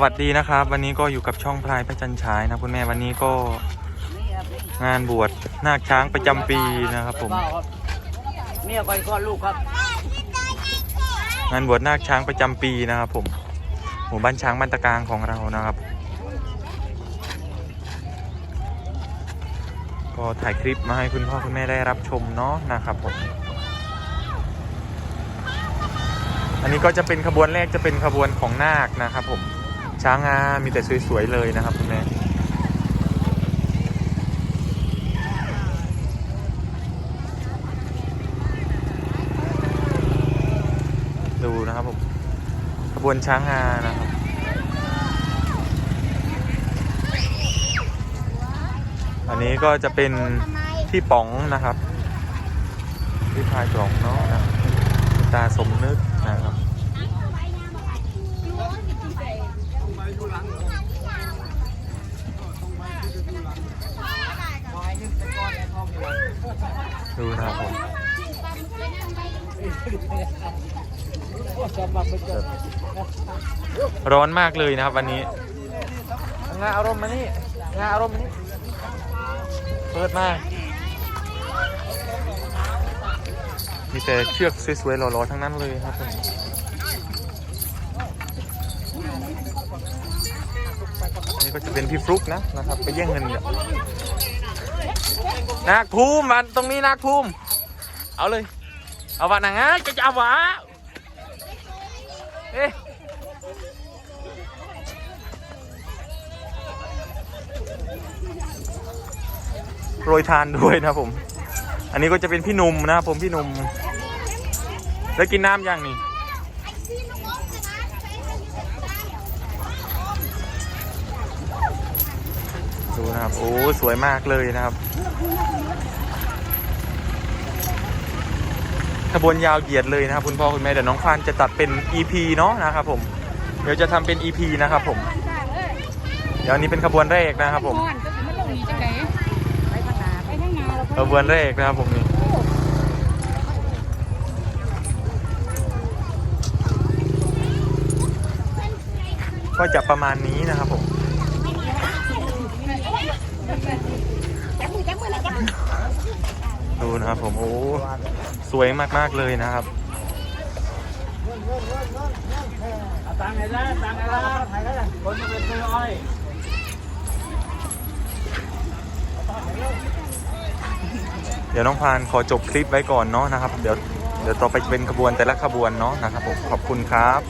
สวัสดีนะครับ วันนี้ก็อยู่กับช่องพลายพระจันทร์ฉายนะคุณแม่วันนี้ก็งานบวชนาคช้างประจำปีนะครับผม เมียคอยคลอดลูกครับงานบวชนาคช้างประจำปีนะครับผมหมู่บ้านช้างบ้านตะกลางของเรานะครับ ก็ถ่ายคลิปมาให้คุณพ่อคุณแม่ได้รับชมเนาะนะครับผม อันนี้ก็จะเป็นขบวนแรกจะเป็นขบวนของนาคนะครับผม ช้างงามีแต่สวยๆเลยนะครับคุณแม่ดูนะครับผมขบวนช้างงานะครับ อันนี้ก็จะเป็นพี่ป๋องนะครับพี่พายป๋องเนาะนะตาสมนึกนะครับ ดูนะครับผมร้อนมากเลยนะครับวันนี้งาอารมณ์มานี่งาอารมณ์มานี่เปิดมากมีแต่เชือกสวยๆหล่อๆทั้งนั้นเลยครับผมนี่ก็จะเป็นพี่ฟลุกนะนะครับ ไปแย่งเงินกับ นาคภูมิมันตรงนี้นาคภูมิเอาเลย เอาวะนางงาจะจะเอาวะเอ๊ะโรยทานด้วยนะผม อันนี้ก็จะเป็นพี่หนุ่มนะผมพี่หนุ่ม แล้วกินน้ำยังนี่ ดูนะครับ โอ้ สวยมากเลยนะครับ ขบวนยาวเหยียดเลยนะครับ คุณพ่อคุณแม่เดี๋ยวน้องฟานจะตัดเป็น EP เนาะนะครับผม เดี๋ยวจะทำเป็น EP นะครับผม เดี๋ยวนี้เป็นขบวนแรกนะครับผมไปทางนาไปทางนาขบวนแรกนะครับผมนี่ก็จะประมาณนี้นะครับผม ดูนะครับผมโอ้สวยมากๆเลยนะครับตังไหนละตังไหนละไหนละคนจะเป็นตัวอ้อยเดี๋ยวน้องพานขอจบคลิปไว้ก่อนเนาะนะครับ เดี๋ยวเดี๋ยวต่อไปเป็นขบวนแต่ละขบวนเนาะนะครับผมขอบคุณครับ